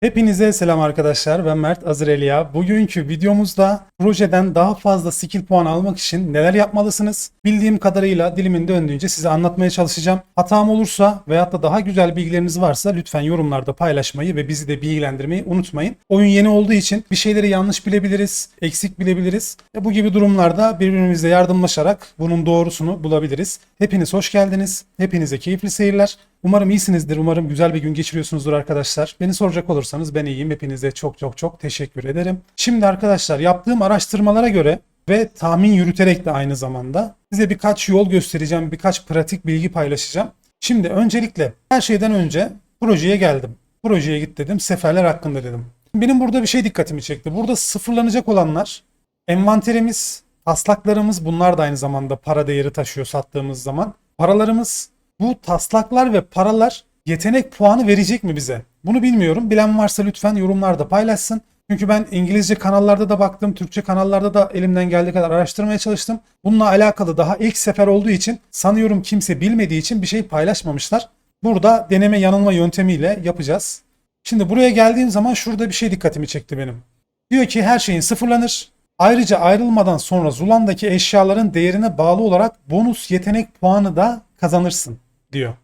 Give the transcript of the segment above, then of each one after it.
Hepinize selam arkadaşlar. Ben Mert Azreliya. Bugünkü videomuzda projeden daha fazla skill puan almak için neler yapmalısınız? Bildiğim kadarıyla dilimin döndüğünce size anlatmaya çalışacağım. Hatam olursa veyahut da daha güzel bilgileriniz varsa lütfen yorumlarda paylaşmayı ve bizi de bilgilendirmeyi unutmayın. Oyun yeni olduğu için bir şeyleri yanlış bilebiliriz, eksik bilebiliriz. Ve bu gibi durumlarda birbirimizle yardımlaşarak bunun doğrusunu bulabiliriz. Hepiniz hoş geldiniz. Hepinize keyifli seyirler. Umarım iyisinizdir. Umarım güzel bir gün geçiriyorsunuzdur arkadaşlar. Beni soracak olursanız ben iyiyim. Hepinize çok çok çok teşekkür ederim. Şimdi arkadaşlar yaptığım araştırmalara göre ve tahmin yürüterek de aynı zamanda size birkaç yol göstereceğim. Birkaç pratik bilgi paylaşacağım. Şimdi öncelikle her şeyden önce projeye geldim. Projeye git dedim. Seferler hakkında dedim. Benim burada bir şey dikkatimi çekti. Burada sıfırlanacak olanlar envanterimiz, taslaklarımız bunlar da aynı zamanda para değeri taşıyor sattığımız zaman. Paralarımız bu taslaklar ve paralar yetenek puanı verecek mi bize? Bunu bilmiyorum. Bilen varsa lütfen yorumlarda paylaşsın. Çünkü ben İngilizce kanallarda da baktım, Türkçe kanallarda da elimden geldiği kadar araştırmaya çalıştım. Bununla alakalı daha ilk sefer olduğu için sanıyorum kimse bilmediği için bir şey paylaşmamışlar. Burada deneme yanılma yöntemiyle yapacağız. Şimdi buraya geldiğim zaman şurada bir şey dikkatimi çekti benim. Diyor ki her şeyin sıfırlanır. Ayrıca ayrılmadan sonra Zulan'daki eşyaların değerine bağlı olarak bonus yetenek puanı da kazanırsın diyor.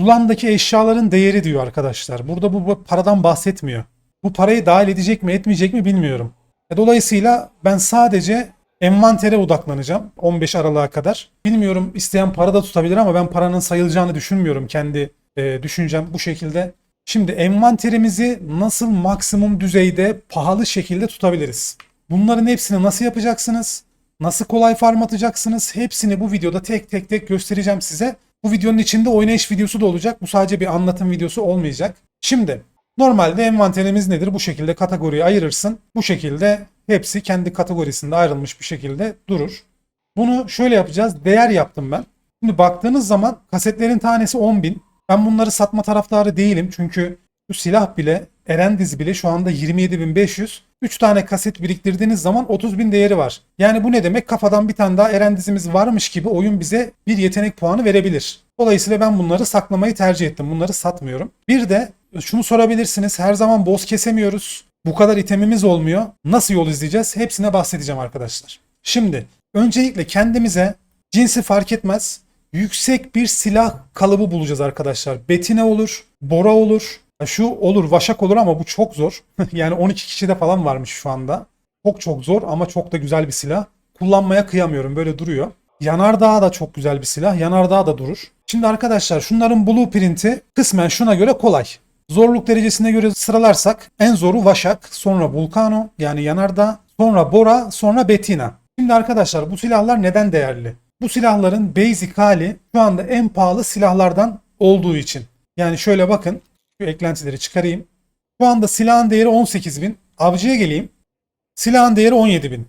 Zulan'daki eşyaların değeri diyor arkadaşlar. Burada bu, bu paradan bahsetmiyor. Bu parayı dahil edecek mi etmeyecek mi bilmiyorum. E, Dolayısıyla ben sadece envantere odaklanacağım 15 Aralık'a kadar. Bilmiyorum isteyen para da tutabilir ama ben paranın sayılacağını düşünmüyorum kendi e, düşüncem bu şekilde. Şimdi envanterimizi nasıl maksimum düzeyde pahalı şekilde tutabiliriz? Bunların hepsini nasıl yapacaksınız? Nasıl kolay farm atacaksınız? Hepsini bu videoda tek tek tek göstereceğim size. Bu videonun içinde oynayış videosu da olacak. Bu sadece bir anlatım videosu olmayacak. Şimdi normalde envanterimiz nedir? Bu şekilde kategoriye ayırırsın. Bu şekilde hepsi kendi kategorisinde ayrılmış bir şekilde durur. Bunu şöyle yapacağız. Değer yaptım ben. Şimdi baktığınız zaman kasetlerin tanesi 10.000. Ben bunları satma taraftarı değilim. Çünkü bu silah bile Erendiz bile şu anda 27.500. 3 tane kaset biriktirdiğiniz zaman 30.000 değeri var. Yani bu ne demek? Kafadan bir tane daha Erendiz'imiz varmış gibi oyun bize bir yetenek puanı verebilir. Dolayısıyla ben bunları saklamayı tercih ettim. Bunları satmıyorum. Bir de şunu sorabilirsiniz. Her zaman boss kesemiyoruz. Bu kadar itemimiz olmuyor. Nasıl yol izleyeceğiz? Hepsine bahsedeceğim arkadaşlar. Şimdi öncelikle kendimize cinsi fark etmez. Yüksek bir silah kalıbı bulacağız arkadaşlar. Betine olur, bora olur, Şu olur, vaşak olur ama bu çok zor. yani 12 kişide falan varmış şu anda. Çok çok zor ama çok da güzel bir silah. Kullanmaya kıyamıyorum böyle duruyor. Yanardağ da çok güzel bir silah. Yanardağ da durur. Şimdi arkadaşlar şunların blueprint'i kısmen şuna göre kolay. Zorluk derecesine göre sıralarsak en zoru Vaşak, sonra Vulcano yani Yanardağ, sonra Bora, sonra Betina. Şimdi arkadaşlar bu silahlar neden değerli? Bu silahların basic hali şu anda en pahalı silahlardan olduğu için. Yani şöyle bakın şu eklentileri çıkarayım. Şu anda silahın değeri 18.000. Avcıya geleyim. Silahın değeri 17.000.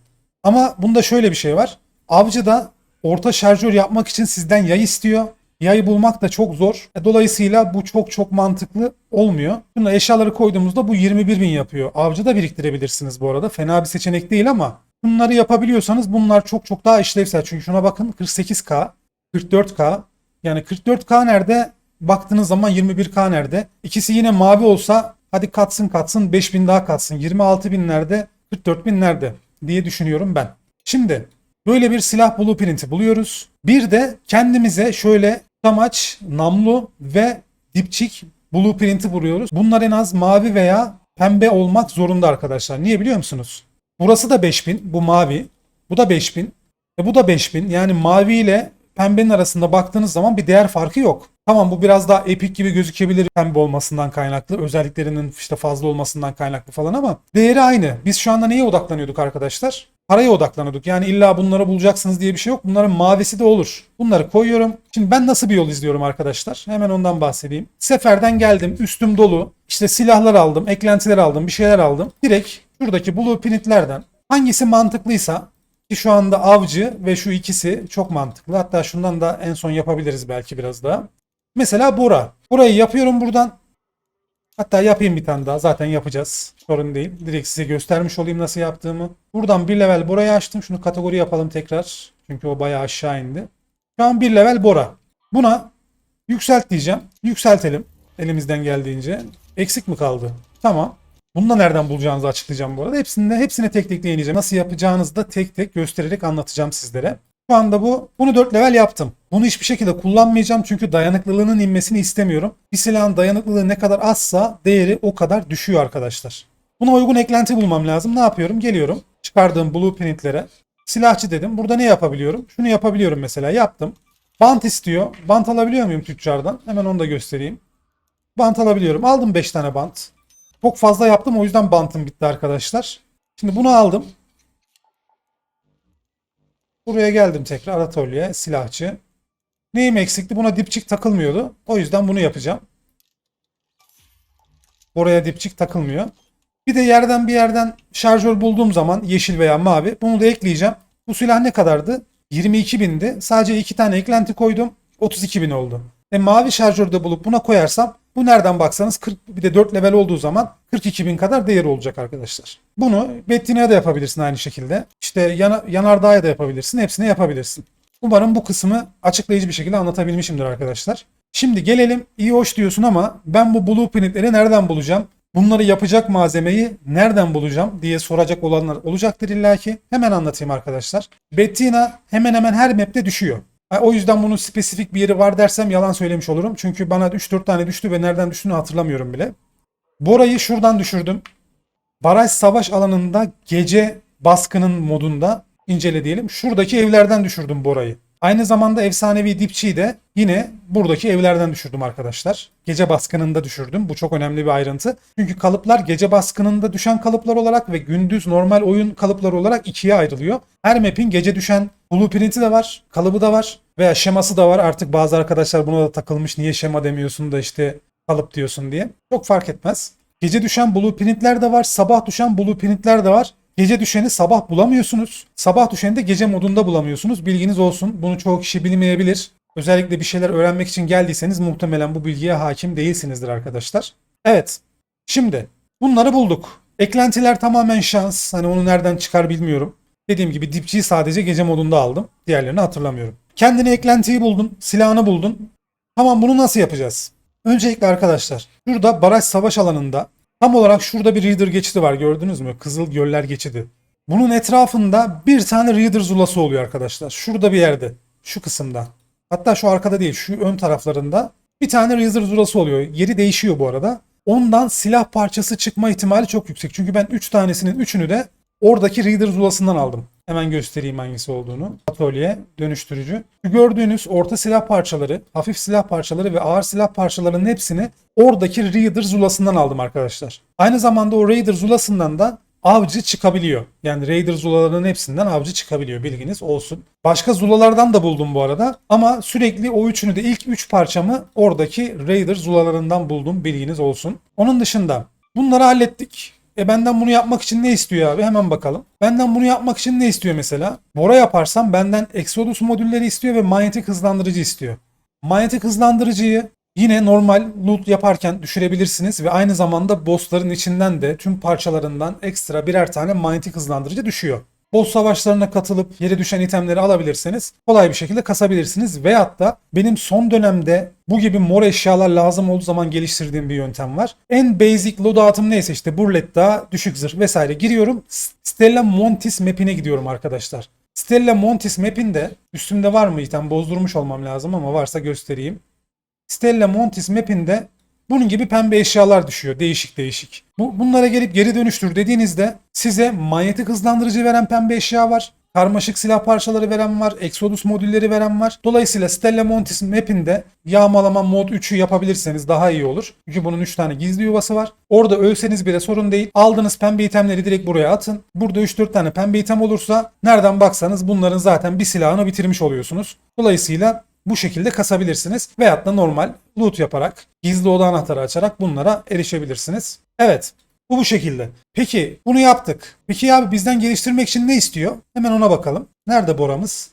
Ama bunda şöyle bir şey var. Avcı da orta şarjör yapmak için sizden yay istiyor. Yayı bulmak da çok zor. E, Dolayısıyla bu çok çok mantıklı olmuyor. Şuna eşyaları koyduğumuzda bu 21.000 yapıyor. Avcı da biriktirebilirsiniz bu arada. Fena bir seçenek değil ama bunları yapabiliyorsanız bunlar çok çok daha işlevsel. Çünkü şuna bakın 48K, 44K. Yani 44K nerede? Baktığınız zaman 21K nerede? İkisi yine mavi olsa hadi katsın katsın 5000 daha katsın. 26.000 nerede? 44.000 nerede? diye düşünüyorum ben. Şimdi böyle bir silah blueprint'i buluyoruz. Bir de kendimize şöyle tamaç, namlu ve dipçik blueprint'i buluyoruz. Bunlar en az mavi veya pembe olmak zorunda arkadaşlar. Niye biliyor musunuz? Burası da 5000, bu mavi. Bu da 5000. E bu da 5000. Yani mavi ile pembenin arasında baktığınız zaman bir değer farkı yok. Tamam bu biraz daha epik gibi gözükebilir pembe olmasından kaynaklı. Özelliklerinin işte fazla olmasından kaynaklı falan ama değeri aynı. Biz şu anda neye odaklanıyorduk arkadaşlar? Paraya odaklanıyorduk. Yani illa bunları bulacaksınız diye bir şey yok. Bunların mavisi de olur. Bunları koyuyorum. Şimdi ben nasıl bir yol izliyorum arkadaşlar? Hemen ondan bahsedeyim. Seferden geldim. Üstüm dolu. İşte silahlar aldım. Eklentiler aldım. Bir şeyler aldım. Direkt şuradaki blueprintlerden hangisi mantıklıysa ki şu anda avcı ve şu ikisi çok mantıklı. Hatta şundan da en son yapabiliriz belki biraz daha. Mesela Bora. Burayı yapıyorum buradan. Hatta yapayım bir tane daha. Zaten yapacağız. Sorun değil. Direkt size göstermiş olayım nasıl yaptığımı. Buradan bir level Bora'yı açtım. Şunu kategori yapalım tekrar. Çünkü o bayağı aşağı indi. Şu an bir level Bora. Buna yükselt diyeceğim. Yükseltelim. Elimizden geldiğince. Eksik mi kaldı? Tamam. Bunu da nereden bulacağınızı açıklayacağım bu arada. Hepsinde hepsine tek tek değineceğim. Nasıl yapacağınızı da tek tek göstererek anlatacağım sizlere. Şu anda bu. Bunu 4 level yaptım. Bunu hiçbir şekilde kullanmayacağım çünkü dayanıklılığının inmesini istemiyorum. Bir silahın dayanıklılığı ne kadar azsa değeri o kadar düşüyor arkadaşlar. Buna uygun eklenti bulmam lazım. Ne yapıyorum? Geliyorum. Çıkardığım blueprintlere. Silahçı dedim. Burada ne yapabiliyorum? Şunu yapabiliyorum mesela. Yaptım. Bant istiyor. Bant alabiliyor muyum tüccardan? Hemen onu da göstereyim. Bant alabiliyorum. Aldım 5 tane bant. Çok fazla yaptım o yüzden bantım bitti arkadaşlar. Şimdi bunu aldım. Buraya geldim tekrar atölye, silahçı. Neyim eksikti? Buna dipçik takılmıyordu. O yüzden bunu yapacağım. Oraya dipçik takılmıyor. Bir de yerden bir yerden şarjör bulduğum zaman yeşil veya mavi bunu da ekleyeceğim. Bu silah ne kadardı? 22 bindi. Sadece iki tane eklenti koydum. 32 bin oldu. E mavi şarjörde bulup buna koyarsam bu nereden baksanız 40 bir de 4 level olduğu zaman 42 bin kadar değeri olacak arkadaşlar. Bunu Bettina'ya da yapabilirsin aynı şekilde. İşte yana, yanardağ'a da yapabilirsin. Hepsine yapabilirsin. Umarım bu kısmı açıklayıcı bir şekilde anlatabilmişimdir arkadaşlar. Şimdi gelelim iyi hoş diyorsun ama ben bu blueprintleri nereden bulacağım? Bunları yapacak malzemeyi nereden bulacağım diye soracak olanlar olacaktır illaki. Hemen anlatayım arkadaşlar. Bettina hemen hemen her map'te düşüyor. O yüzden bunun spesifik bir yeri var dersem yalan söylemiş olurum. Çünkü bana 3-4 tane düştü ve nereden düştüğünü hatırlamıyorum bile. Bora'yı şuradan düşürdüm. Baraj savaş alanında gece baskının modunda incele diyelim. Şuradaki evlerden düşürdüm Bora'yı. Aynı zamanda efsanevi dipçiyi de yine buradaki evlerden düşürdüm arkadaşlar. Gece baskınında düşürdüm. Bu çok önemli bir ayrıntı. Çünkü kalıplar gece baskınında düşen kalıplar olarak ve gündüz normal oyun kalıpları olarak ikiye ayrılıyor. Her map'in gece düşen blueprint'i de var, kalıbı da var veya şeması da var. Artık bazı arkadaşlar buna da takılmış. Niye şema demiyorsun da işte kalıp diyorsun diye. Çok fark etmez. Gece düşen blueprint'ler de var, sabah düşen blueprint'ler de var. Gece düşeni sabah bulamıyorsunuz. Sabah düşeni de gece modunda bulamıyorsunuz. Bilginiz olsun. Bunu çoğu kişi bilmeyebilir. Özellikle bir şeyler öğrenmek için geldiyseniz muhtemelen bu bilgiye hakim değilsinizdir arkadaşlar. Evet. Şimdi bunları bulduk. Eklentiler tamamen şans. Hani onu nereden çıkar bilmiyorum. Dediğim gibi dipçiyi sadece gece modunda aldım. Diğerlerini hatırlamıyorum. Kendine eklentiyi buldun, silahını buldun. Tamam bunu nasıl yapacağız? Öncelikle arkadaşlar şurada baraj savaş alanında tam olarak şurada bir Reader geçidi var gördünüz mü? Kızıl Göller geçidi. Bunun etrafında bir tane Reader zulası oluyor arkadaşlar. Şurada bir yerde. Şu kısımda. Hatta şu arkada değil şu ön taraflarında bir tane Reader zulası oluyor. Yeri değişiyor bu arada. Ondan silah parçası çıkma ihtimali çok yüksek. Çünkü ben 3 tanesinin 3'ünü de oradaki Reader zulasından aldım. Hemen göstereyim hangisi olduğunu. Atölye, dönüştürücü. Şu gördüğünüz orta silah parçaları, hafif silah parçaları ve ağır silah parçalarının hepsini oradaki Raider zulasından aldım arkadaşlar. Aynı zamanda o Raider zulasından da avcı çıkabiliyor. Yani Raider zulalarının hepsinden avcı çıkabiliyor bilginiz olsun. Başka zulalardan da buldum bu arada ama sürekli o üçünü de ilk üç parçamı oradaki Raider zulalarından buldum bilginiz olsun. Onun dışında bunları hallettik. E benden bunu yapmak için ne istiyor abi? Hemen bakalım. Benden bunu yapmak için ne istiyor mesela? Bora yaparsam benden Exodus modülleri istiyor ve manyetik hızlandırıcı istiyor. Manyetik hızlandırıcıyı yine normal loot yaparken düşürebilirsiniz ve aynı zamanda bossların içinden de tüm parçalarından ekstra birer tane manyetik hızlandırıcı düşüyor. Boss savaşlarına katılıp yere düşen itemleri alabilirseniz kolay bir şekilde kasabilirsiniz. Veyahut da benim son dönemde bu gibi mor eşyalar lazım olduğu zaman geliştirdiğim bir yöntem var. En basic loadout'um neyse işte burletta, düşük zırh vesaire giriyorum. Stella Montis map'ine gidiyorum arkadaşlar. Stella Montis map'inde üstümde var mı item bozdurmuş olmam lazım ama varsa göstereyim. Stella Montis map'inde bunun gibi pembe eşyalar düşüyor. Değişik değişik. Bu, bunlara gelip geri dönüştür dediğinizde size manyetik hızlandırıcı veren pembe eşya var. Karmaşık silah parçaları veren var. Exodus modülleri veren var. Dolayısıyla Stella Montis map'inde yağmalama mod 3'ü yapabilirseniz daha iyi olur. Çünkü bunun 3 tane gizli yuvası var. Orada ölseniz bile sorun değil. Aldığınız pembe itemleri direkt buraya atın. Burada 3-4 tane pembe item olursa nereden baksanız bunların zaten bir silahını bitirmiş oluyorsunuz. Dolayısıyla bu şekilde kasabilirsiniz. Veyahut da normal loot yaparak, gizli oda anahtarı açarak bunlara erişebilirsiniz. Evet. Bu bu şekilde. Peki bunu yaptık. Peki abi bizden geliştirmek için ne istiyor? Hemen ona bakalım. Nerede boramız?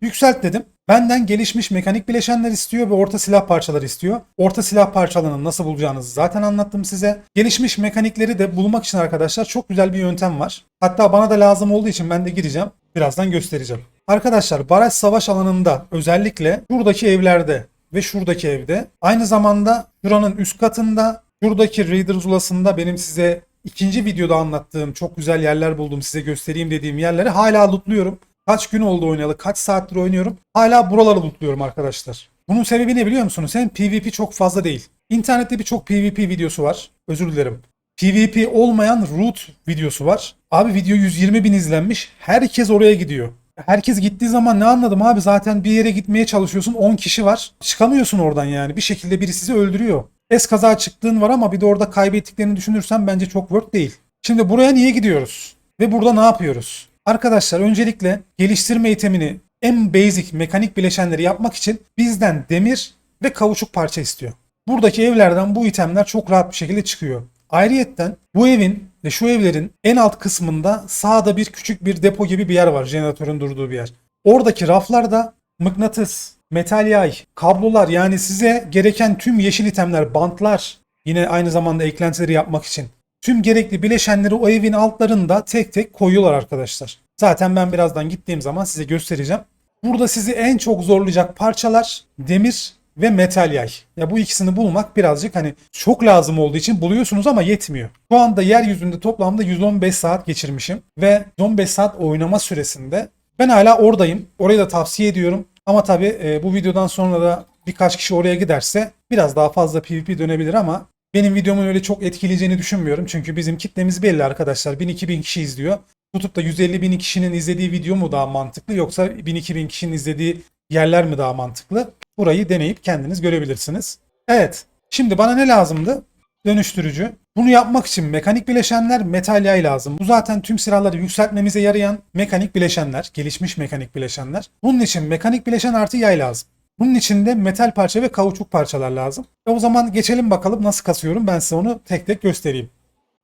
Yükselt dedim. Benden gelişmiş mekanik bileşenler istiyor ve orta silah parçaları istiyor. Orta silah parçalarını nasıl bulacağınızı zaten anlattım size. Gelişmiş mekanikleri de bulmak için arkadaşlar çok güzel bir yöntem var. Hatta bana da lazım olduğu için ben de gireceğim. Birazdan göstereceğim. Arkadaşlar baraj savaş alanında özellikle şuradaki evlerde ve şuradaki evde aynı zamanda şuranın üst katında şuradaki Raider zulasında benim size ikinci videoda anlattığım çok güzel yerler buldum size göstereyim dediğim yerleri hala lootluyorum. Kaç gün oldu oynayalı, kaç saattir oynuyorum. Hala buraları lootluyorum arkadaşlar. Bunun sebebi ne biliyor musunuz? Hem PvP çok fazla değil. İnternette birçok PvP videosu var. Özür dilerim. PvP olmayan root videosu var. Abi video 120 bin izlenmiş. Herkes oraya gidiyor. Herkes gittiği zaman ne anladım abi zaten bir yere gitmeye çalışıyorsun 10 kişi var. Çıkamıyorsun oradan yani. Bir şekilde biri sizi öldürüyor. Es kaza çıktığın var ama bir de orada kaybettiklerini düşünürsen bence çok worth değil. Şimdi buraya niye gidiyoruz? Ve burada ne yapıyoruz? Arkadaşlar öncelikle geliştirme itemini en basic mekanik bileşenleri yapmak için bizden demir ve kauçuk parça istiyor. Buradaki evlerden bu itemler çok rahat bir şekilde çıkıyor. Ayrıyetten bu evin ve şu evlerin en alt kısmında sağda bir küçük bir depo gibi bir yer var. Jeneratörün durduğu bir yer. Oradaki raflarda mıknatıs, metal yay, kablolar yani size gereken tüm yeşil itemler, bantlar yine aynı zamanda eklentileri yapmak için tüm gerekli bileşenleri o evin altlarında tek tek koyuyorlar arkadaşlar. Zaten ben birazdan gittiğim zaman size göstereceğim. Burada sizi en çok zorlayacak parçalar demir ve metal yay. Ya bu ikisini bulmak birazcık hani çok lazım olduğu için buluyorsunuz ama yetmiyor. Şu anda yeryüzünde toplamda 115 saat geçirmişim ve 115 saat oynama süresinde ben hala oradayım. Orayı da tavsiye ediyorum. Ama tabii e, bu videodan sonra da birkaç kişi oraya giderse biraz daha fazla PvP dönebilir ama benim videomun öyle çok etkileyeceğini düşünmüyorum. Çünkü bizim kitlemiz belli arkadaşlar. 1000-2000 kişi izliyor. Tutup da 150 bin kişinin izlediği video mu daha mantıklı yoksa 1000-2000 kişinin izlediği yerler mi daha mantıklı? Burayı deneyip kendiniz görebilirsiniz. Evet. Şimdi bana ne lazımdı? Dönüştürücü. Bunu yapmak için mekanik bileşenler, metal yay lazım. Bu zaten tüm silahları yükseltmemize yarayan mekanik bileşenler, gelişmiş mekanik bileşenler. Bunun için mekanik bileşen artı yay lazım. Bunun için de metal parça ve kauçuk parçalar lazım. E o zaman geçelim bakalım nasıl kasıyorum. Ben size onu tek tek göstereyim.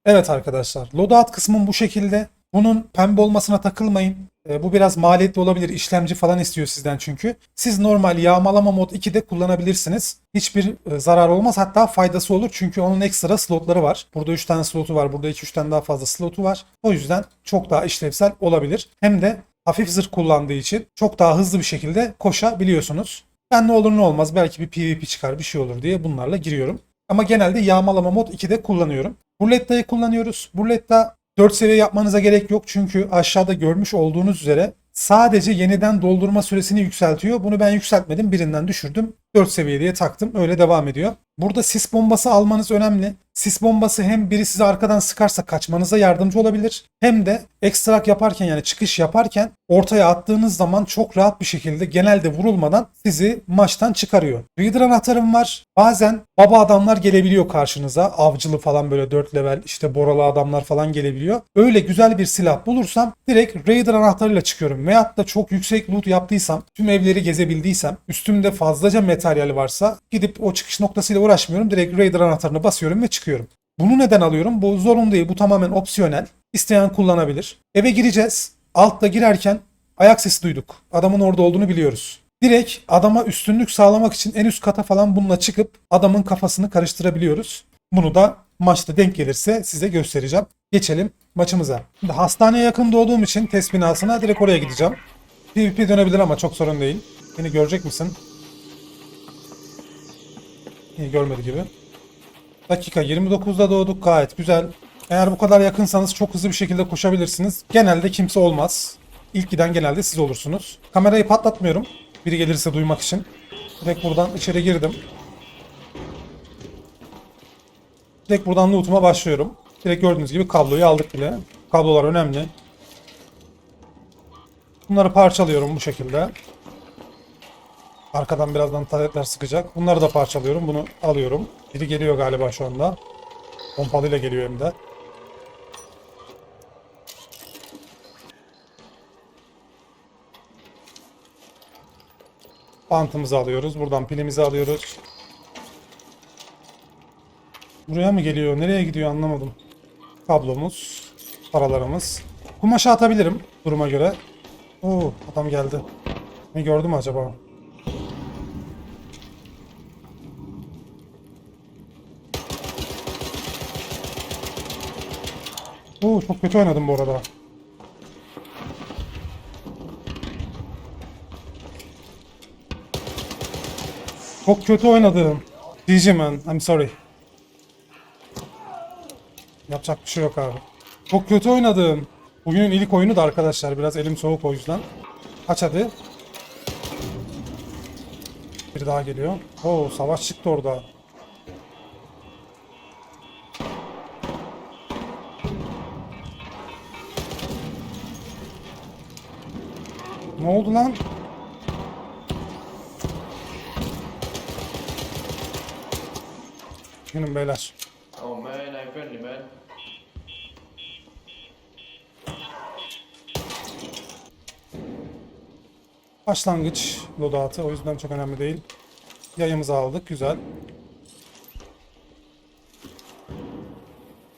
Evet arkadaşlar. Loadout kısmım bu şekilde. Bunun pembe olmasına takılmayın. E, bu biraz maliyetli olabilir. İşlemci falan istiyor sizden çünkü. Siz normal yağmalama mod 2'de kullanabilirsiniz. Hiçbir e, zarar olmaz. Hatta faydası olur. Çünkü onun ekstra slotları var. Burada 3 tane slotu var. Burada 2-3 tane daha fazla slotu var. O yüzden çok daha işlevsel olabilir. Hem de hafif zırh kullandığı için çok daha hızlı bir şekilde koşabiliyorsunuz. Ben ne olur ne olmaz belki bir PvP çıkar bir şey olur diye bunlarla giriyorum. Ama genelde yağmalama mod 2'de kullanıyorum. Burletta'yı kullanıyoruz. Burletta 4 seviye yapmanıza gerek yok çünkü aşağıda görmüş olduğunuz üzere sadece yeniden doldurma süresini yükseltiyor. Bunu ben yükseltmedim birinden düşürdüm. 4 seviye diye taktım öyle devam ediyor. Burada sis bombası almanız önemli. Sis bombası hem biri sizi arkadan sıkarsa kaçmanıza yardımcı olabilir. Hem de ekstrak yaparken yani çıkış yaparken ortaya attığınız zaman çok rahat bir şekilde genelde vurulmadan sizi maçtan çıkarıyor. Reader anahtarım var. Bazen baba adamlar gelebiliyor karşınıza. Avcılı falan böyle 4 level işte boralı adamlar falan gelebiliyor. Öyle güzel bir silah bulursam direkt Raider anahtarıyla çıkıyorum. Veyahut da çok yüksek loot yaptıysam, tüm evleri gezebildiysem, üstümde fazlaca materyal varsa gidip o çıkış noktasıyla uğraşmıyorum. Direkt Raider anahtarını basıyorum ve çıkıyorum. Bunu neden alıyorum? Bu zorunlu değil. Bu tamamen opsiyonel. İsteyen kullanabilir. Eve gireceğiz. Altta girerken ayak sesi duyduk. Adamın orada olduğunu biliyoruz. Direkt adama üstünlük sağlamak için en üst kata falan bununla çıkıp adamın kafasını karıştırabiliyoruz. Bunu da maçta denk gelirse size göstereceğim. Geçelim maçımıza. Şimdi hastaneye yakın doğduğum için test binasına direkt oraya gideceğim. PvP dönebilir ama çok sorun değil. Beni görecek misin? Görmedi gibi. Dakika 29'da doğduk gayet güzel. Eğer bu kadar yakınsanız çok hızlı bir şekilde koşabilirsiniz. Genelde kimse olmaz. İlk giden genelde siz olursunuz. Kamerayı patlatmıyorum. Biri gelirse duymak için. Direkt buradan içeri girdim. Direkt buradan loot'uma başlıyorum. Direkt gördüğünüz gibi kabloyu aldık bile. Kablolar önemli. Bunları parçalıyorum bu şekilde. Arkadan birazdan taletler sıkacak. Bunları da parçalıyorum. Bunu alıyorum. Biri geliyor galiba şu anda. Pompalıyla geliyor hem de. Bantımızı alıyoruz. Buradan pilimizi alıyoruz. Buraya mı geliyor? Nereye gidiyor anlamadım. Kablomuz. Paralarımız. Kumaşı atabilirim duruma göre. Oo adam geldi. Ne gördü mü acaba? Oo çok kötü oynadım bu arada. Çok kötü oynadım. GG man, I'm sorry. Yapacak bir şey yok abi. Çok kötü oynadım. Bugünün ilk oyunu da arkadaşlar. Biraz elim soğuk o yüzden. Aç hadi. Bir daha geliyor. Oo savaş çıktı orada. Ne oldu lan? Günün beyler. Oh man, I'm friendly man. Başlangıç loadout'ı o yüzden çok önemli değil. Yayımızı aldık. Güzel.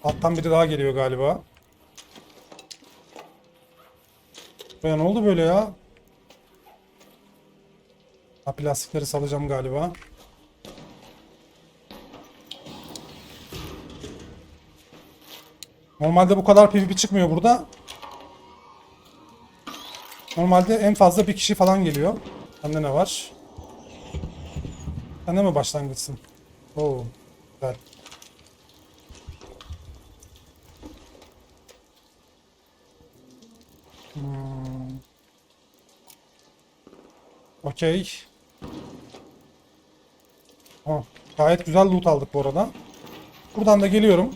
Alttan biri daha geliyor galiba. Buraya ne oldu böyle ya? Ha, plastikleri salacağım galiba. Normalde bu kadar PvP çıkmıyor burada. Normalde en fazla bir kişi falan geliyor. Sende ne var? Sende mi başlangıçsın? Oo, güzel. Hmm. Okey. Oh, gayet güzel loot aldık bu arada. Buradan da geliyorum.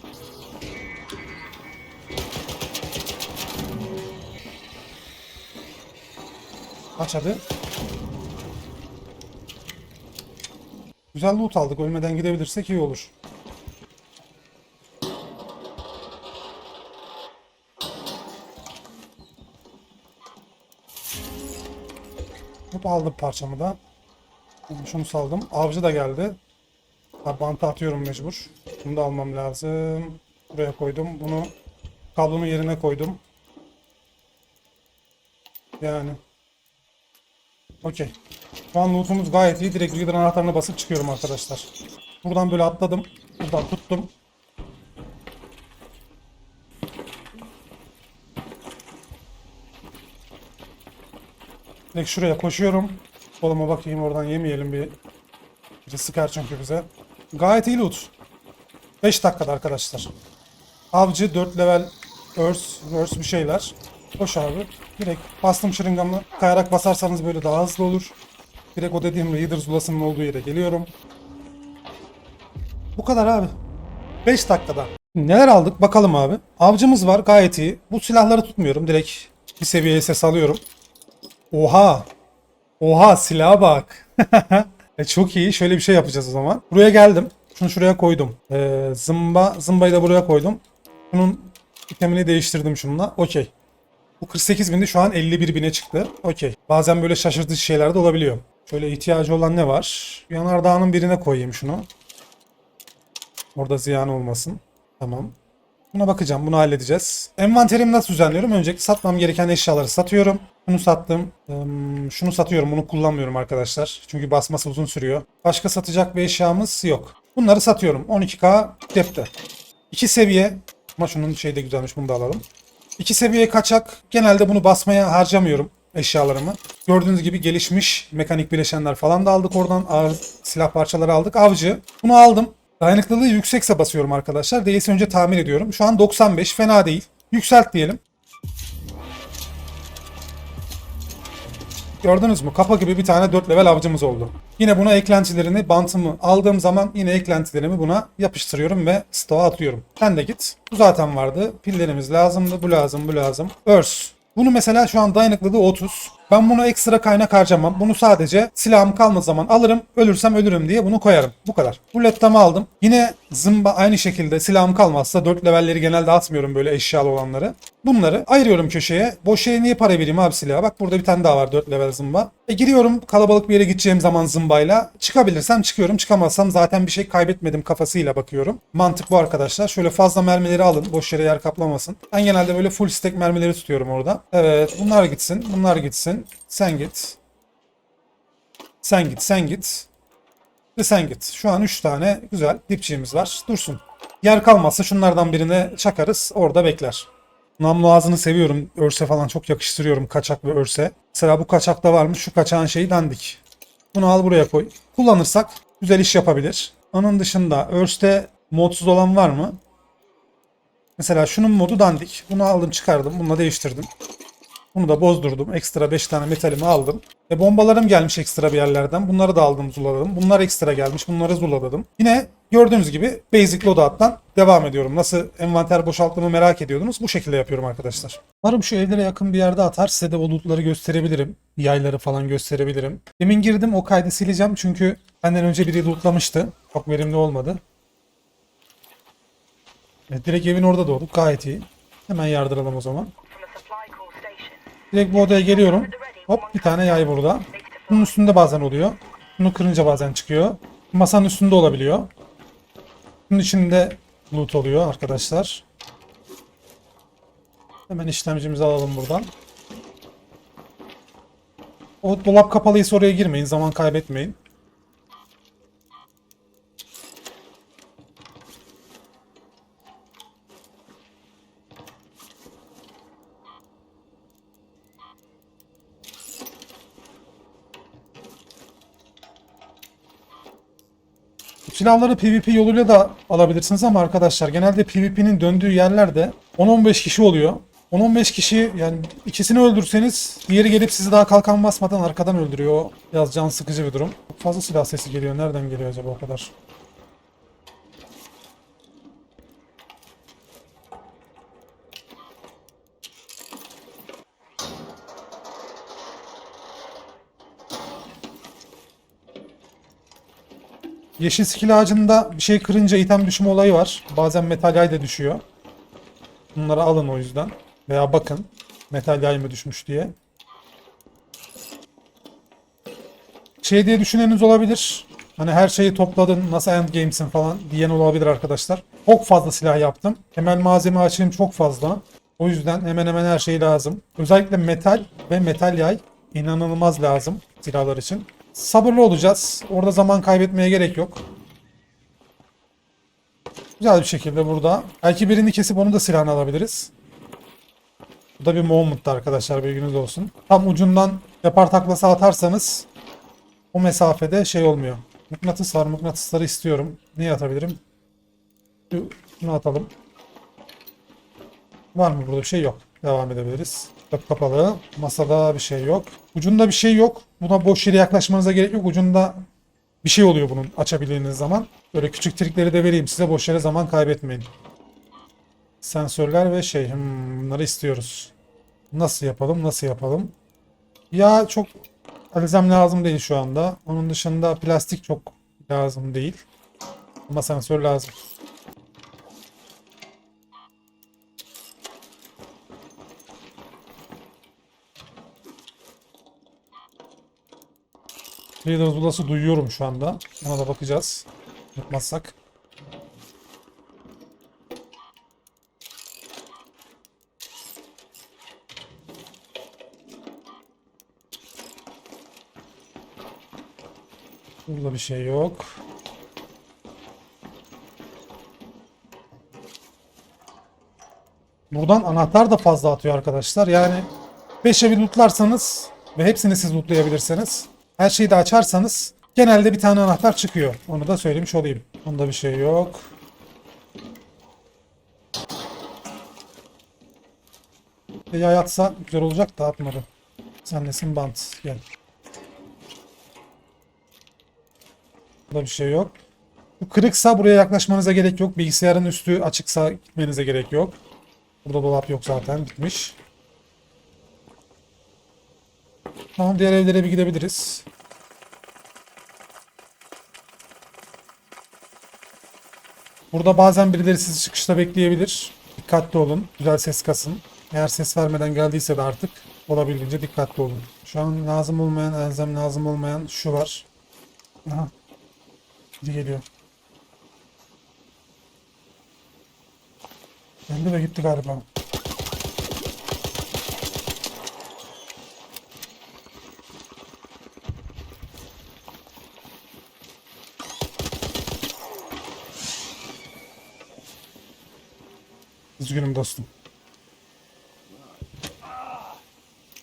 Aç hadi. Güzel loot aldık. Ölmeden gidebilirsek iyi olur. Hop aldım parçamı da. Şunu saldım. Avcı da geldi. Bantı atıyorum mecbur. Bunu da almam lazım. Buraya koydum. Bunu kablonun yerine koydum. Yani. Okey. Şu an lootumuz gayet iyi. Direkt leader anahtarına basıp çıkıyorum arkadaşlar. Buradan böyle atladım. Buradan tuttum. Direkt şuraya koşuyorum. Koluma bakayım oradan yemeyelim bir. Biri sıkar çünkü bize. Gayet iyi loot. 5 dakikada arkadaşlar. Avcı 4 level örs, örs bir şeyler. Koş abi. Direkt bastım şırıngamla. Kayarak basarsanız böyle daha hızlı olur. Direkt o dediğim Raider zulasının olduğu yere geliyorum. Bu kadar abi. 5 dakikada. Neler aldık bakalım abi. Avcımız var gayet iyi. Bu silahları tutmuyorum. Direkt bir seviyeye ses alıyorum. Oha. Oha silaha bak. e, çok iyi. Şöyle bir şey yapacağız o zaman. Buraya geldim. Şunu şuraya koydum. Ee, zımba, zımbayı da buraya koydum. Bunun itemini değiştirdim şununla. Okey. Bu 48 bindi şu an 51 bine çıktı. Okey. Bazen böyle şaşırtıcı şeyler de olabiliyor. Şöyle ihtiyacı olan ne var? Yanardağının birine koyayım şunu. Orada ziyan olmasın. Tamam. Buna bakacağım. Bunu halledeceğiz. Envanterimi nasıl düzenliyorum? Öncelikle satmam gereken eşyaları satıyorum. Bunu sattım. Şunu satıyorum. Bunu kullanmıyorum arkadaşlar. Çünkü basması uzun sürüyor. Başka satacak bir eşyamız yok. Bunları satıyorum. 12k cepte. 2 seviye. Ama şunun şeyi de güzelmiş. Bunu da alalım. 2 seviye kaçak. Genelde bunu basmaya harcamıyorum eşyalarımı. Gördüğünüz gibi gelişmiş mekanik bileşenler falan da aldık oradan. Ağır silah parçaları aldık. Avcı. Bunu aldım. Dayanıklılığı yüksekse basıyorum arkadaşlar. Değilse önce tamir ediyorum. Şu an 95 fena değil. Yükselt diyelim. Gördünüz mü? Kapa gibi bir tane 4 level avcımız oldu. Yine buna eklentilerini, bantımı aldığım zaman yine eklentilerimi buna yapıştırıyorum ve stoğa atıyorum. Sen de git. Bu zaten vardı. Pillerimiz lazımdı. Bu lazım, bu lazım. Örs. Bunu mesela şu an dayanıklılığı 30. Ben bunu ekstra kaynak harcamam. Bunu sadece silahım kalmadığı zaman alırım. Ölürsem ölürüm diye bunu koyarım. Bu kadar. Rulettamı aldım. Yine zımba aynı şekilde silahım kalmazsa 4 levelleri genelde atmıyorum böyle eşyalı olanları. Bunları ayırıyorum köşeye. Boş yere niye para vereyim abi silaha? Bak burada bir tane daha var 4 level zımba. E giriyorum kalabalık bir yere gideceğim zaman zımbayla. Çıkabilirsem çıkıyorum. Çıkamazsam zaten bir şey kaybetmedim kafasıyla bakıyorum. Mantık bu arkadaşlar. Şöyle fazla mermileri alın. Boş yere yer kaplamasın. Ben genelde böyle full stack mermileri tutuyorum orada. Evet bunlar gitsin. Bunlar gitsin. Sen git. Sen git. Sen git. Ve sen git. Şu an 3 tane güzel dipçiğimiz var. Dursun. Yer kalmazsa şunlardan birine çakarız. Orada bekler. Namlu ağzını seviyorum. Örse falan çok yakıştırıyorum kaçak ve örse. Mesela bu kaçakta varmış. Şu kaçağın şeyi dandik. Bunu al buraya koy. Kullanırsak güzel iş yapabilir. Onun dışında örste modsuz olan var mı? Mesela şunun modu dandik. Bunu aldım çıkardım. Bununla değiştirdim. Bunu da bozdurdum. Ekstra 5 tane metalimi aldım. E bombalarım gelmiş ekstra bir yerlerden. Bunları da aldım zulaladım. Bunlar ekstra gelmiş. Bunları zulaladım. Yine gördüğünüz gibi basic loadout'tan devam ediyorum. Nasıl envanter boşalttığımı merak ediyordunuz. Bu şekilde yapıyorum arkadaşlar. Umarım şu evlere yakın bir yerde atar. Size de o gösterebilirim. Yayları falan gösterebilirim. Demin girdim o kaydı sileceğim. Çünkü benden önce biri lootlamıştı. Çok verimli olmadı. Evet, direkt evin orada doğduk. Gayet iyi. Hemen yardıralım o zaman. Direkt bu odaya geliyorum. Hop bir tane yay burada. Bunun üstünde bazen oluyor. Bunu kırınca bazen çıkıyor. Masanın üstünde olabiliyor. Bunun içinde loot oluyor arkadaşlar. Hemen işlemcimizi alalım buradan. O dolap kapalıysa oraya girmeyin. Zaman kaybetmeyin. Silahları PvP yoluyla da alabilirsiniz ama arkadaşlar genelde PvP'nin döndüğü yerlerde 10-15 kişi oluyor. 10-15 kişi yani ikisini öldürseniz diğeri gelip sizi daha kalkan basmadan arkadan öldürüyor. O Biraz can sıkıcı bir durum. Çok fazla silah sesi geliyor. Nereden geliyor acaba o kadar? Yeşil skill ağacında bir şey kırınca item düşme olayı var. Bazen metal yay da düşüyor. Bunları alın o yüzden. Veya bakın metal yay mı düşmüş diye. Şey diye düşüneniniz olabilir. Hani her şeyi topladın nasıl endgame'sin falan diyen olabilir arkadaşlar. Çok fazla silah yaptım. Temel malzeme açığım çok fazla. O yüzden hemen hemen her şey lazım. Özellikle metal ve metal yay inanılmaz lazım silahlar için. Sabırlı olacağız. Orada zaman kaybetmeye gerek yok. Güzel bir şekilde burada. Belki birini kesip onu da silahını alabiliriz. Bu da bir movement'tı arkadaşlar bilginiz olsun. Tam ucundan yapar taklası atarsanız o mesafede şey olmuyor. Mıknatıs var. Mıknatısları istiyorum. Niye atabilirim? Şu- Şunu atalım. Var mı burada bir şey yok. Devam edebiliriz. Kapı kapalı. Masada bir şey yok. Ucunda bir şey yok. Buna boş yere yaklaşmanıza gerek yok. Ucunda bir şey oluyor bunun açabildiğiniz zaman. Böyle küçük trikleri de vereyim size. Boş yere zaman kaybetmeyin. Sensörler ve şey. Hmm, bunları istiyoruz. Nasıl yapalım? Nasıl yapalım? Ya çok elzem lazım değil şu anda. Onun dışında plastik çok lazım değil. Ama sensör lazım. Trader Zula'sı duyuyorum şu anda. Ona da bakacağız. Yapmazsak. Burada bir şey yok. Buradan anahtar da fazla atıyor arkadaşlar. Yani 5 evi lootlarsanız ve hepsini siz lootlayabilirseniz her şeyi de açarsanız genelde bir tane anahtar çıkıyor. Onu da söylemiş olayım. Onda bir şey yok. Bir yay atsa güzel olacak da atmadı. Sen nesin bant gel. Burada bir şey yok. Bu kırıksa buraya yaklaşmanıza gerek yok. Bilgisayarın üstü açıksa gitmenize gerek yok. Burada dolap yok zaten bitmiş. Tamam diğer evlere bir gidebiliriz. Burada bazen birileri sizi çıkışta bekleyebilir. Dikkatli olun. Güzel ses kasın. Eğer ses vermeden geldiyse de artık olabildiğince dikkatli olun. Şu an lazım olmayan, elzem lazım olmayan şu var. Aha. Biri geliyor. Geldi ve gitti galiba. Üzgünüm dostum.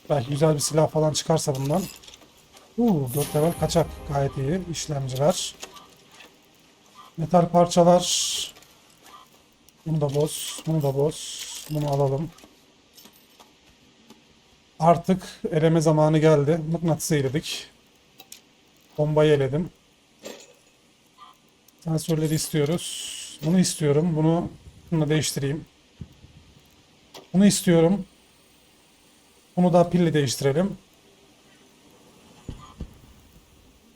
Belki güzel bir silah falan çıkarsa bundan. Uuu 4 level kaçak. Gayet iyi. İşlemciler. Metal parçalar. Bunu da boz. Bunu da boz. Bunu alalım. Artık eleme zamanı geldi. Mıknatısı eledik. Bombayı eledim. Sensörleri istiyoruz. Bunu istiyorum. Bunu bununla değiştireyim. Bunu istiyorum. Bunu da pille değiştirelim.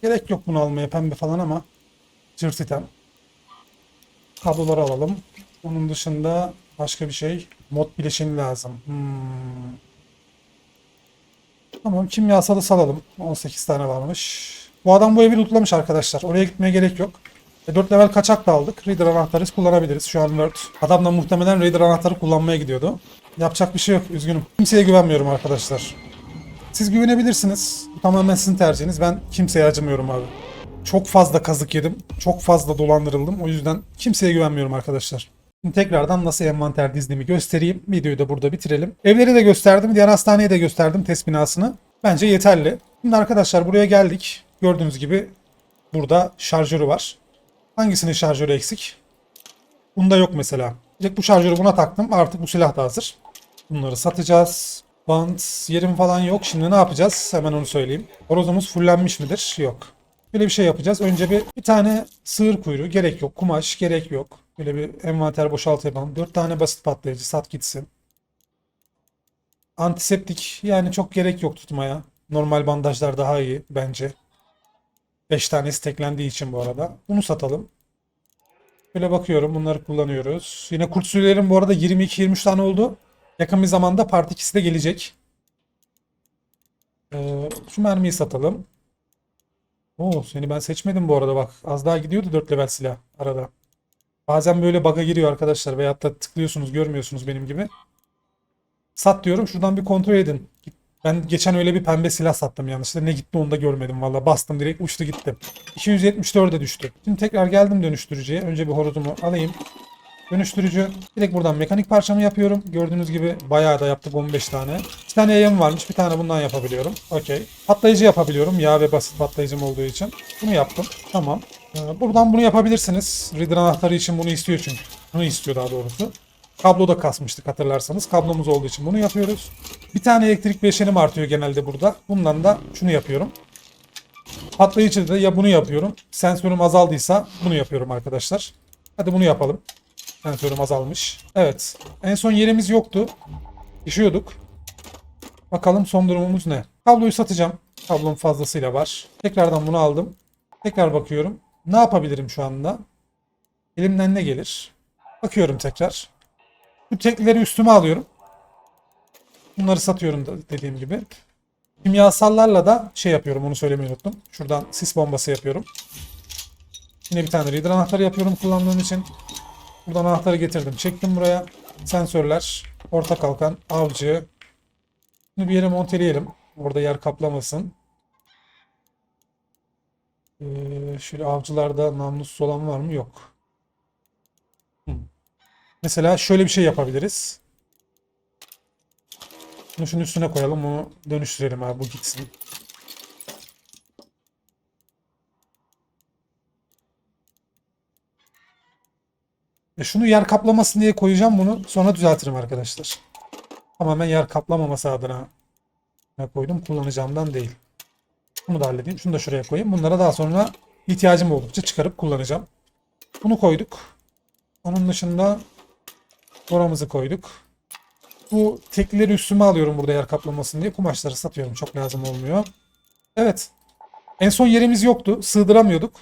Gerek yok bunu almaya pembe falan ama cırt item. Kabloları alalım. Onun dışında başka bir şey. Mod bileşeni lazım. Hmm. Tamam kimyasalı salalım. 18 tane varmış. Bu adam bu evi lootlamış arkadaşlar. Oraya gitmeye gerek yok. E, 4 level kaçak da aldık. Raider anahtarı kullanabiliriz. Şu an 4. Adam da muhtemelen Raider anahtarı kullanmaya gidiyordu. Yapacak bir şey yok. Üzgünüm. Kimseye güvenmiyorum arkadaşlar. Siz güvenebilirsiniz. Bu tamamen sizin tercihiniz. Ben kimseye acımıyorum abi. Çok fazla kazık yedim. Çok fazla dolandırıldım. O yüzden kimseye güvenmiyorum arkadaşlar. Şimdi tekrardan nasıl envanter dizdiğimi göstereyim. Videoyu da burada bitirelim. Evleri de gösterdim. Diğer hastaneye de gösterdim test binasını. Bence yeterli. Şimdi arkadaşlar buraya geldik. Gördüğünüz gibi burada şarjörü var. Hangisinin şarjörü eksik? Bunda yok mesela. Direkt bu şarjörü buna taktım. Artık bu silah da hazır. Bunları satacağız. Bant yerim falan yok. Şimdi ne yapacağız? Hemen onu söyleyeyim. Horozumuz fullenmiş midir? Yok. Böyle bir şey yapacağız. Önce bir, bir tane sığır kuyruğu gerek yok. Kumaş gerek yok. Böyle bir envanter boşaltı yapalım. 4 tane basit patlayıcı sat gitsin. Antiseptik yani çok gerek yok tutmaya. Normal bandajlar daha iyi bence. 5 tanesi teklendiği için bu arada. Bunu satalım. Böyle bakıyorum bunları kullanıyoruz. Yine kurt sürülerin bu arada 22-23 tane oldu. Yakın bir zamanda part 2'si de gelecek. Ee, şu mermiyi satalım. Oo seni ben seçmedim bu arada bak. Az daha gidiyordu 4 level silah arada. Bazen böyle bug'a giriyor arkadaşlar veyahut da tıklıyorsunuz görmüyorsunuz benim gibi. Sat diyorum şuradan bir kontrol edin. Ben geçen öyle bir pembe silah sattım yanlışlıkla. Ne gitti onu da görmedim valla. Bastım direkt uçtu gitti. 274'e düştü. Şimdi tekrar geldim dönüştürücüye. Önce bir horozumu alayım. Dönüştürücü. Direkt buradan mekanik parçamı yapıyorum. Gördüğünüz gibi bayağı da yaptık 15 tane. Bir tane yayım varmış. Bir tane bundan yapabiliyorum. Okey. Patlayıcı yapabiliyorum. Yağ ve basit patlayıcım olduğu için. Bunu yaptım. Tamam. Ee, Buradan bunu yapabilirsiniz. Reader anahtarı için bunu istiyor çünkü. Bunu istiyor daha doğrusu. Kablo da kasmıştık hatırlarsanız. Kablomuz olduğu için bunu yapıyoruz. Bir tane elektrik bileşenim artıyor genelde burada. Bundan da şunu yapıyorum. Patlayıcı da ya bunu yapıyorum. Sensörüm azaldıysa bunu yapıyorum arkadaşlar. Hadi bunu yapalım. Sensörüm azalmış. Evet. En son yerimiz yoktu. Düşüyorduk. Bakalım son durumumuz ne? Kabloyu satacağım. Kablom fazlasıyla var. Tekrardan bunu aldım. Tekrar bakıyorum. Ne yapabilirim şu anda? Elimden ne gelir? Bakıyorum tekrar. Bu teklileri üstüme alıyorum. Bunları satıyorum da dediğim gibi. Kimyasallarla da şey yapıyorum onu söylemeyi unuttum. Şuradan sis bombası yapıyorum. Yine bir tane reader anahtarı yapıyorum kullandığım için. Buradan anahtarı getirdim. Çektim buraya. Sensörler, orta kalkan, avcı. Bunu bir yere monteleyelim. Orada yer kaplamasın. Ee, şöyle avcılarda namlussuz olan var mı? Yok. Mesela şöyle bir şey yapabiliriz. Bunu şunun üstüne koyalım. Onu dönüştürelim abi. Bu gitsin. E şunu yer kaplamasın diye koyacağım bunu. Sonra düzeltirim arkadaşlar. Tamamen yer kaplamaması adına ne koydum. Kullanacağımdan değil. Bunu da halledeyim. Şunu da şuraya koyayım. Bunlara daha sonra ihtiyacım oldukça çıkarıp kullanacağım. Bunu koyduk. Onun dışında boramızı koyduk. Bu teklileri üstüme alıyorum burada yer kaplamasın diye. Kumaşları satıyorum. Çok lazım olmuyor. Evet. En son yerimiz yoktu. Sığdıramıyorduk.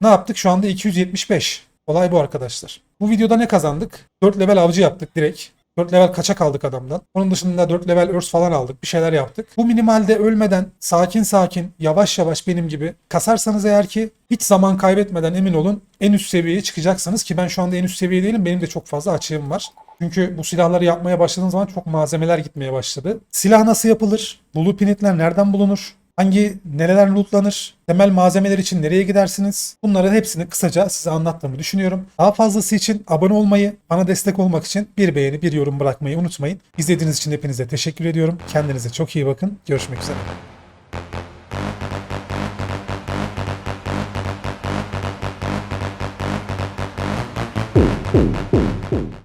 Ne yaptık? Şu anda 275. Olay bu arkadaşlar. Bu videoda ne kazandık? 4 level avcı yaptık direkt. 4 level kaçak aldık adamdan. Onun dışında 4 level örs falan aldık. Bir şeyler yaptık. Bu minimalde ölmeden sakin sakin yavaş yavaş benim gibi kasarsanız eğer ki hiç zaman kaybetmeden emin olun en üst seviyeye çıkacaksınız ki ben şu anda en üst seviye değilim. Benim de çok fazla açığım var. Çünkü bu silahları yapmaya başladığım zaman çok malzemeler gitmeye başladı. Silah nasıl yapılır? Blueprintler nereden bulunur? Hangi nereler lootlanır? Temel malzemeler için nereye gidersiniz? Bunların hepsini kısaca size anlattığımı düşünüyorum. Daha fazlası için abone olmayı, bana destek olmak için bir beğeni, bir yorum bırakmayı unutmayın. İzlediğiniz için hepinize teşekkür ediyorum. Kendinize çok iyi bakın. Görüşmek üzere.